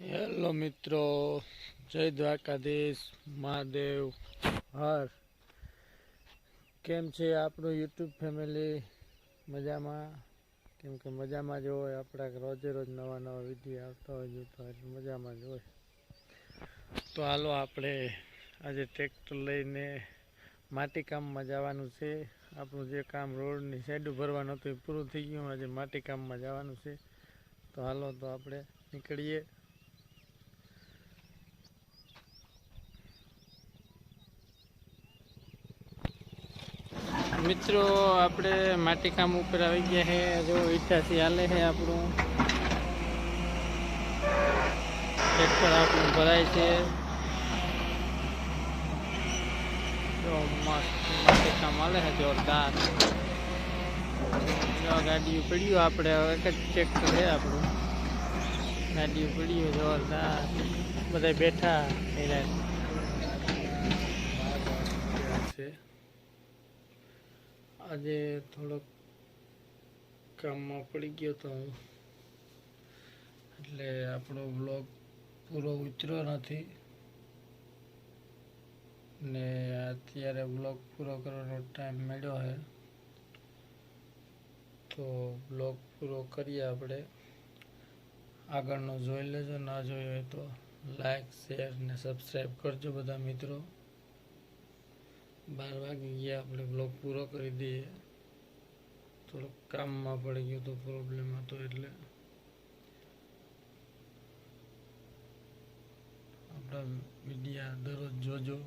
Hello મિત્રો, જય દ્વારકાધીશ, મહાદેવ, હર. કેમ છે આપણું યુટ્યુબ ફેમિલી? મજામાં? કેમ કે મજામાં જ હોય, આપણા રોજે રોજ નવા નવા વીડિયો આવતા હોય, જોતા હોય મજામાં જ હોય. તો હાલો આપણે આજે ટ્રેક્ટર લઈને માટી કામમાં જવાનું છે. આપણું જે કામ રોડની સાઈડ ભરવાનું હતું એ પૂરું થઈ ગયું. આજે માટી કામમાં જવાનું છે. તો હાલો તો આપણે નીકળીએ. મિત્રો, આપણે માટીકામ ઉપર આવી ગયા છે જો ઈટાથી હાલે છે આપણું. ટ્રેક્ટર આપણું ભરાય છે. જો મસ્ત માટી કામ હાલે છે જોરદાર. ગાડીઓ પડ્યું આપણે એક જ ટ્રેક્ટર છે આપણું. ગાડીઓ પડ્યું જોરદાર. બધા બેઠા એના છે આજે થોડોક કામમાં પડી ગયો તો હું. એટલે આપણો બ્લોગ પૂરો ઉતર્યો નથી. ને અત્યારે બ્લોગ પૂરો કરવાનો ટાઈમ મળ્યો છે. તો બ્લોગ પૂરો કરીએ આપણે. આગળનો જોઈ લેજો, ના જોયો હોય તો લાઈક, શેર ને સબસ્ક્રાઈબ કરજો બધા મિત્રો. બાર વાગી ગયા, આપણે બ્લોગ પૂરો કરી દઈએ. થોડુંક કામમાં પડી ગયું તો પ્રોબ્લેમ હતો એટલે. આપણા વિડીયા દરરોજ જોજો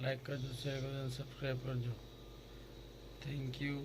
લાઈક કરજો શેર કરજો સબસ્ક્રાઈબ કરજો. Thank you